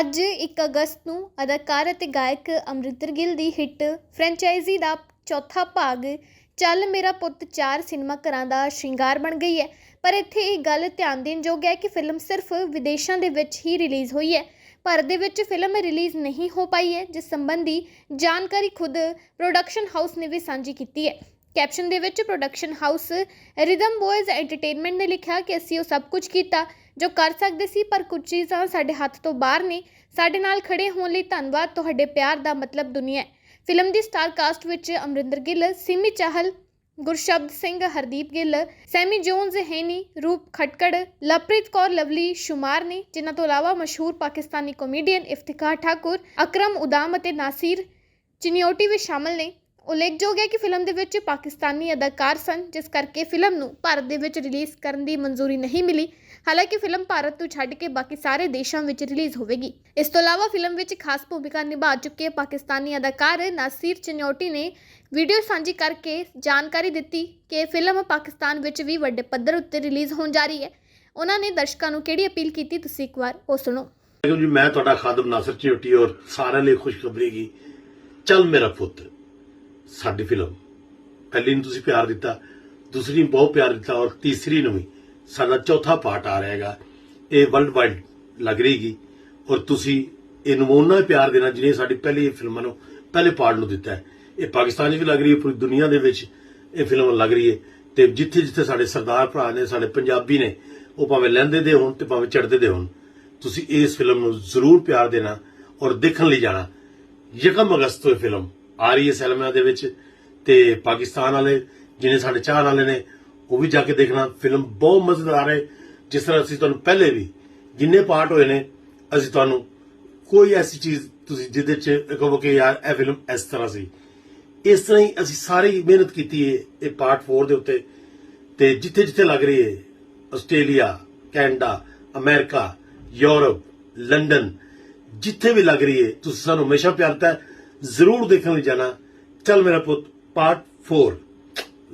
ਅੱਜ ਇੱਕ ਅਗਸਤ ਨੂੰ ਅਦਾਕਾਰ ਅਤੇ ਗਾਇਕ ਅਮਰਿੰਦਰ ਗਿੱਲ ਦੀ ਹਿੱਟ ਫਰੈਂਚਾਈਜ਼ੀ ਦਾ ਚੌਥਾ ਭਾਗ ਚੱਲ ਮੇਰਾ ਪੁੱਤ ਚਾਰ ਸਿਨੇਮਾ ਘਰਾਂ ਦਾ ਸ਼ਿੰਗਾਰ ਬਣ ਗਈ ਹੈ। ਪਰ ਇੱਥੇ ਇਹ ਗੱਲ ਧਿਆਨ ਦੇਣ ਯੋਗ ਹੈ ਕਿ ਫਿਲਮ ਸਿਰਫ ਵਿਦੇਸ਼ਾਂ ਦੇ ਵਿੱਚ ਹੀ ਰਿਲੀਜ਼ ਹੋਈ ਹੈ। ਭਾਰਤ ਦੇ ਵਿੱਚ ਫਿਲਮ ਰਿਲੀਜ਼ ਨਹੀਂ ਹੋ ਪਾਈ ਹੈ, ਜਿਸ ਸੰਬੰਧੀ ਜਾਣਕਾਰੀ ਖੁਦ ਪ੍ਰੋਡਕਸ਼ਨ ਹਾਊਸ ਨੇ ਵੀ ਸਾਂਝੀ ਕੀਤੀ ਹੈ। ਕੈਪਸ਼ਨ ਦੇ ਵਿੱਚ production house Rhythm Boyz Entertainment ਨੇ ਲਿਖਿਆ ਕਿ ਅਸੀਂ ਉਹ ਸਭ ਕੁਝ ਕੀਤਾ ਜੋ ਕਰ ਸਕਦੇ ਸੀ, ਪਰ ਕੁਝ ਚੀਜ਼ਾਂ ਸਾਡੇ ਹੱਥ ਤੋਂ ਬਾਹਰ ਨੇ। ਸਾਡੇ ਨਾਲ ਖੜੇ ਹੋਣ ਲਈ ਧੰਨਵਾਦ। ਤੁਹਾਡੇ ਪਿਆਰ ਦਾ ਮਤਲਬ ਦੁਨੀਆ ਹੈ। ਫਿਲਮ ਦੀ ਸਟਾਰ ਕਾਸਟ ਵਿੱਚ Amrinder Gill, Simi Chahal, Gurshabad Singh, Hardeep Gill, Sammy Jones Honey Roop Khatkar, Lovepreet Kaur, Lovely ਸ਼ੁਮਾਰ ਨੇ, ਜਿਨ੍ਹਾਂ ਤੋਂ ਇਲਾਵਾ ਮਸ਼ਹੂਰ ਪਾਕਿਸਤਾਨੀ ਕਾਮੇਡੀਅਨ ਇਫਤਿਖਾਰ ਠਾਕੁਰ, ਅਕਰਮ ਉਦਾਮ ਅਤੇ ਨਾਸੀਰ ਚਿਨਿਓਟੀ ਵੀ ਸ਼ਾਮਲ ਨੇ। ਉਲੇਖਯੋਗ ਹੈ ਕਿ ਫਿਲਮ ਦੇ ਵਿੱਚ ਪਾਕਿਸਤਾਨੀ ਅਦਾਕਾਰ ਸਨ, ਜਿਸ ਕਰਕੇ ਫਿਲਮ ਨੂੰ ਭਾਰਤ ਦੇ ਵਿੱਚ ਰਿਲੀਜ਼ ਕਰਨ ਦੀ ਮਨਜ਼ੂਰੀ ਨਹੀਂ ਮਿਲੀ। ਹਾਲਾਂਕਿ ਫਿਲਮ ਭਾਰਤ ਤੋਂ ਛੱਡ ਕੇ ਬਾਕੀ ਸਾਰੇ ਦੇਸ਼ਾਂ ਵਿੱਚ ਰਿਲੀਜ਼ ਹੋਵੇਗੀ। ਇਸ ਤੋਂ ਇਲਾਵਾ ਫਿਲਮ ਵਿੱਚ ਖਾਸ ਭੂਮਿਕਾ ਨਿਭਾ ਚੁੱਕੇ ਪਾਕਿਸਤਾਨੀ ਅਦਾਕਾਰ ਨਾਸਿਰ ਚਿਨਿਓਟੀ ਨੇ ਵੀਡੀਓ ਸਾਂਝੀ ਕਰਕੇ ਜਾਣਕਾਰੀ ਦਿੱਤੀ ਕਿ ਫਿਲਮ ਪਾਕਿਸਤਾਨ ਵਿੱਚ ਵੀ ਵੱਡੇ ਪੱਧਰ ਉੱਤੇ ਰਿਲੀਜ਼ ਹੋਣ ਜਾ ਰਹੀ ਹੈ। ਉਹਨਾਂ ਨੇ ਦਰਸ਼ਕਾਂ ਨੂੰ ਕਿਹੜੀ ਅਪੀਲ ਕੀਤੀ, ਤੁਸੀਂ ਇੱਕ ਵਾਰ ਉਹ ਸੁਣੋ। ਜੀ, ਮੈਂ ਤੁਹਾਡਾ ਖਾਦਮ ਨਾਸਰ ਚਿਉਟੀ ਔਰ ਸਾਰਿਆਂ ਲਈ ਖੁਸ਼ਖਬਰੀ ਕੀ। ਚੱਲ ਮੇਰਾ ਪੁੱਤ, ਸਾਡੀ ਫਿਲਮ। ਪਹਿਲੀ ਨੂੰ ਤੁਸੀਂ ਪਿਆਰ ਦਿੱਤਾ, ਦੂਸਰੀ ਨੂੰ ਬਹੁਤ ਪਿਆਰ ਦਿੱਤਾ ਔਰ ਤੀਸਰੀ ਨੂੰ ਵੀ। ਸਾਡਾ ਚੌਥਾ ਪਾਰਟ ਆ ਰਿਹਾ ਹੈਗਾ। ਇਹ ਵਰਲਡ ਵਾਈਡ ਲੱਗ ਰਹੀਗੀ ਔਰ ਤੁਸੀਂ ਇਹਨੂੰ ਉਹਨਾਂ ਪਿਆਰ ਦੇਣਾ ਜਿਹਨੇ ਸਾਡੀ ਪਹਿਲੀ ਫਿਲਮਾਂ ਨੂੰ, ਪਹਿਲੇ ਪਾਰਟ ਨੂੰ ਦਿੱਤਾ ਹੈ। ਇਹ ਪਾਕਿਸਤਾਨ 'ਚ ਵੀ ਲੱਗ ਰਹੀ ਹੈ, ਪੂਰੀ ਦੁਨੀਆ ਦੇ ਵਿੱਚ ਇਹ ਫਿਲਮ ਲੱਗ ਰਹੀ ਹੈ। ਤੇ ਜਿੱਥੇ ਜਿੱਥੇ ਸਾਡੇ ਸਰਦਾਰ ਭਰਾ ਨੇ, ਸਾਡੇ ਪੰਜਾਬੀ ਨੇ, ਉਹ ਭਾਵੇਂ ਲਹਿੰਦੇ ਦੇ ਹੋਣ ਤੇ ਭਾਵੇਂ ਚੜਦੇ ਦੇ ਹੋਣ, ਤੁਸੀਂ ਇਸ ਫਿਲਮ ਨੂੰ ਜ਼ਰੂਰ ਪਿਆਰ ਦੇਣਾ ਔਰ ਦੇਖਣ ਲਈ ਜਾਣਾ। ਯਕਮ ਅਗਸਤ ਤੋਂ ਇਹ ਫਿਲਮ ਆ ਰਹੀ ਹੈ ਸਿਨੇਮਾ ਦੇ ਵਿੱਚ ਤੇ ਪਾਕਿਸਤਾਨ ਵਾਲੇ, ਜਿਹਨੇ ਸਾਡੇ ਚਾਹਣ ਵਾਲੇ ਨੇ ਉਹ ਵੀ ਜਾ ਕੇ ਦੇਖਣਾ। ਫਿਲਮ ਬਹੁਤ ਮਜ਼ੇਦਾਰ ਹੈ। ਜਿਸ ਤਰ੍ਹਾਂ ਅਸੀਂ ਤੁਹਾਨੂੰ ਪਹਿਲੇ ਵੀ ਜਿੰਨੇ ਪਾਰਟ ਹੋਏ ਨੇ, ਅਸੀਂ ਤੁਹਾਨੂੰ ਕੋਈ ਐਸੀ ਚੀਜ਼ ਤੁਸੀਂ ਜਿਹਦੇ ਚ ਕਹੋ ਕਿ ਯਾਰ ਇਹ ਫਿਲਮ ਇਸ ਤਰ੍ਹਾਂ ਸੀ। ਇਸ ਤਰ੍ਹਾਂ ਹੀ ਅਸੀਂ ਸਾਰੀ ਮਿਹਨਤ ਕੀਤੀ ਹੈ ਇਹ ਪਾਰਟ 4 ਦੇ ਉੱਤੇ। ਤੇ ਜਿੱਥੇ ਜਿੱਥੇ ਲੱਗ ਰਹੀ ਹੈ, Australia, Canada, America, Europe, London, ਜਿੱਥੇ ਵੀ ਲੱਗ ਰਹੀ ਹੈ, ਤੁਸੀਂ ਸਾਨੂੰ ਹਮੇਸ਼ਾ ਪਿਆਰ ਦਿੱਤਾ ਜ਼ਰੂਰ ਦੇਖਣ ਲਈ ਜਾਣਾ। ਚੱਲ ਮੇਰਾ ਪੁੱਤ ਪਾਰਟ 4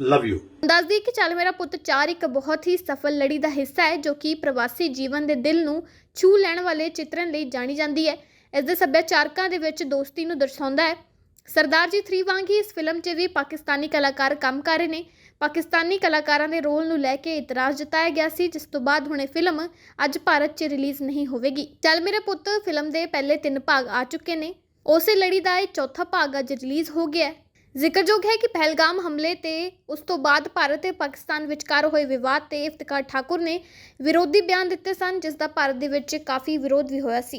ਲਵ ਯੂ ਦੱਸਦੀ ਕਿ ਚੱਲ ਮੇਰਾ ਪੁੱਤ ਚਾਰ ਇੱਕ ਬਹੁਤ ਹੀ ਸਫਲ ਲੜੀ ਦਾ ਹਿੱਸਾ ਹੈ, ਜੋ ਕਿ ਪ੍ਰਵਾਸੀ ਜੀਵਨ ਦੇ ਦਿਲ ਨੂੰ ਛੂ ਲੈਣ ਵਾਲੇ ਚਿੱਤਰਨ ਲਈ ਜਾਣੀ ਜਾਂਦੀ ਹੈ। ਇਸ ਦੇ ਸੱਭਿਆਚਾਰਕਾਂ ਦੇ ਵਿੱਚ ਦੋਸਤੀ ਨੂੰ ਦਰਸਾਉਂਦਾ ਹੈ। ਸਰਦਾਰ ਜੀ 3 ਵਾਂਗ ਹੀ ਇਸ ਫਿਲਮ 'ਚ ਵੀ ਪਾਕਿਸਤਾਨੀ ਕਲਾਕਾਰ ਕੰਮ ਕਰ ਰਹੇ ਨੇ। ਪਾਕਿਸਤਾਨੀ ਕਲਾਕਾਰਾਂ ਦੇ ਰੋਲ ਨੂੰ ਲੈ ਕੇ ਇਤਰਾਜ਼ ਜਤਾਇਆ ਗਿਆ ਸੀ, ਜਿਸ ਤੋਂ ਬਾਅਦ ਹੁਣ ਇਹ ਫਿਲਮ ਅੱਜ ਭਾਰਤ 'ਚ ਰਿਲੀਜ਼ ਨਹੀਂ ਹੋਵੇਗੀ। ਚੱਲ ਮੇਰੇ ਪੁੱਤ ਫਿਲਮ ਦੇ ਪਹਿਲੇ ਤਿੰਨ ਭਾਗ ਆ ਚੁੱਕੇ ਨੇ। ਉਸੇ ਲੜੀ ਦਾ ਇਹ ਚੌਥਾ ਭਾਗ ਅੱਜ ਰਿਲੀਜ਼ ਹੋ ਗਿਆ ਹੈ। ਜ਼ਿਕਰਯੋਗ ਹੈ ਕਿ ਪਹਿਲਗਾਮ ਹਮਲੇ ਤੇ ਉਸ ਤੋਂ ਬਾਅਦ ਭਾਰਤ ਤੇ ਪਾਕਿਸਤਾਨ ਵਿਚਕਾਰ ਹੋਏ ਵਿਵਾਦ ਤੇ ਇਫਤਿਕਾਰ ਠਾਕੁਰ ਨੇ ਵਿਰੋਧੀ ਬਿਆਨ ਦਿੱਤੇ ਸਨ, ਜਿਸ ਦਾ ਭਾਰਤ ਦੇ ਵਿੱਚ ਕਾਫੀ ਵਿਰੋਧ ਵੀ ਹੋਇਆ ਸੀ।